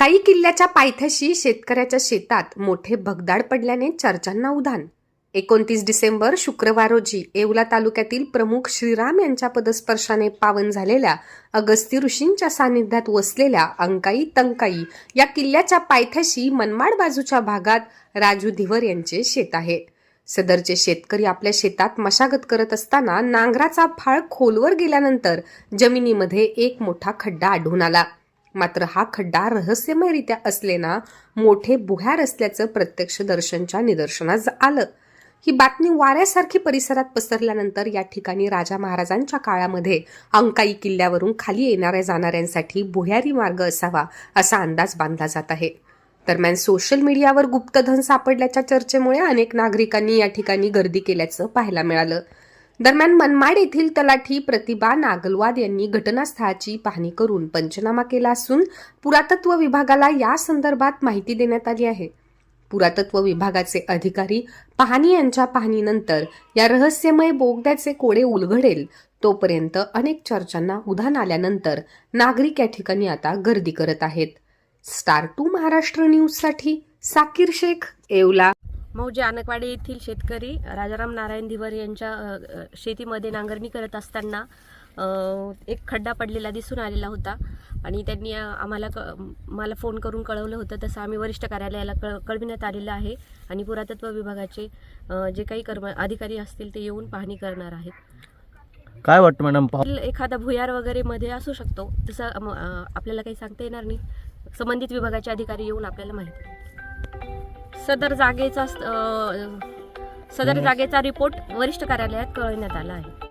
काही किल्ल्याच्या पायथ्याशी शेतकऱ्याच्या शेतात मोठे भगदाड पडल्याने चर्चांना उधाण. एकोणतीस डिसेंबर शुक्रवार रोजी येवला तालुक्यातील प्रमुख श्रीराम यांच्या पदस्पर्शाने पावन झालेल्या अगस्ती ऋषींच्या सानिध्यात वसलेल्या अंकाई तंकाई या किल्ल्याच्या पायथ्याशी मनमाड बाजूच्या भागात राजू धिवर यांचे शेत आहे सदरचे शेतकरी आपल्या शेतात मशागत करत असताना नांगराचा फाळ खोलवर गेल्यानंतर जमिनीमध्ये एक मोठा खड्डा आढळून आला. मात्र हा खड्डा रहस्यमयरित्या असलेना मोठे बुहार असल्याचं प्रत्यक्ष दर्शनच्या निदर्शनास आलं. ही बातमी वाऱ्यासारखी परिसरात पसरल्यानंतर या ठिकाणी राजा महाराजांच्या काळामध्ये अंकाई किल्ल्यावरून खाली येणाऱ्या जाणाऱ्यांसाठी भुयारी मार्ग असावा असा अंदाज बांधला जात आहे. दरम्यान सोशल मीडियावर गुप्तधन सापडल्याच्या चर्चेमुळे अनेक नागरिकांनी या ठिकाणी गर्दी केल्याचं पाहायला मिळालं. दरम्यान मनमाड येथील तलाठी प्रतिभा नागलवाद यांनी घटनास्थळाची पाहणी करून पंचनामा केला असून पुरातत्व विभागाला या संदर्भात माहिती देण्यात आली आहे. पुरातत्व विभागाचे अधिकारी पाहणी यांच्या पाहणीनंतर या रहस्यमय बोगद्याचे कोडे उलगडेल तोपर्यंत अनेक चर्चांना उधाण आल्यानंतर नागरिक या ठिकाणी आता गर्दी करत आहेत. स्टार टू महाराष्ट्र न्यूजसाठी साकीर शेख येवला. मौजे आनकवाडी येथील शेतकरी राजाराम नारायण धिवर यांच्या शेतीमध्ये नांगरणी करत असताना एक खड्डा पडलेला दिसून आलेला होता. आणि त्यांनी आम्हाला क मला फोन करून कळवलं होतं. तसं आम्ही वरिष्ठ कार्यालयाला कळ कळविण्यात आलेलं आहे. आणि पुरातत्व विभागाचे जे काही कर्म अधिकारी असतील ते येऊन पाहणी करणार आहेत. काय वाटतं मॅडम? एखादा भुयार वगैरे मध्ये असू शकतो. तसं आपल्याला काही सांगता येणार नाही. संबंधित विभागाचे अधिकारी येऊन आपल्याला माहिती. सदर जागेचा सदर जागेचा रिपोर्ट वरिष्ठ कार्यालयात कळविण्यात आला आहे.